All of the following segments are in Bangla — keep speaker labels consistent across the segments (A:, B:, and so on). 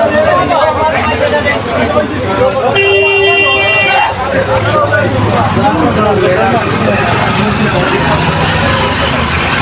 A: হয়েছে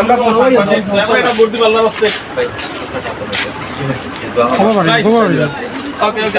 A: আমরা বলতে পারলাম ওকে ওকে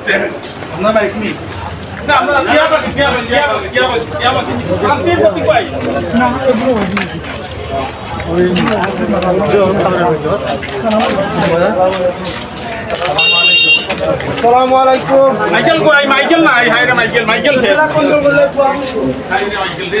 A: দেখছেন আপনারা
B: বাইক নি
A: না পাই
C: সালামু আলাইকুম
A: মাইকেল কই? মাইকেল না হাই রে মাইকেল মাইকেল শেষ হাই রে মাইকেল রে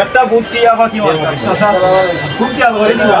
A: একটু
B: বুটি কি মাছ? বুটি আলো করে দিবা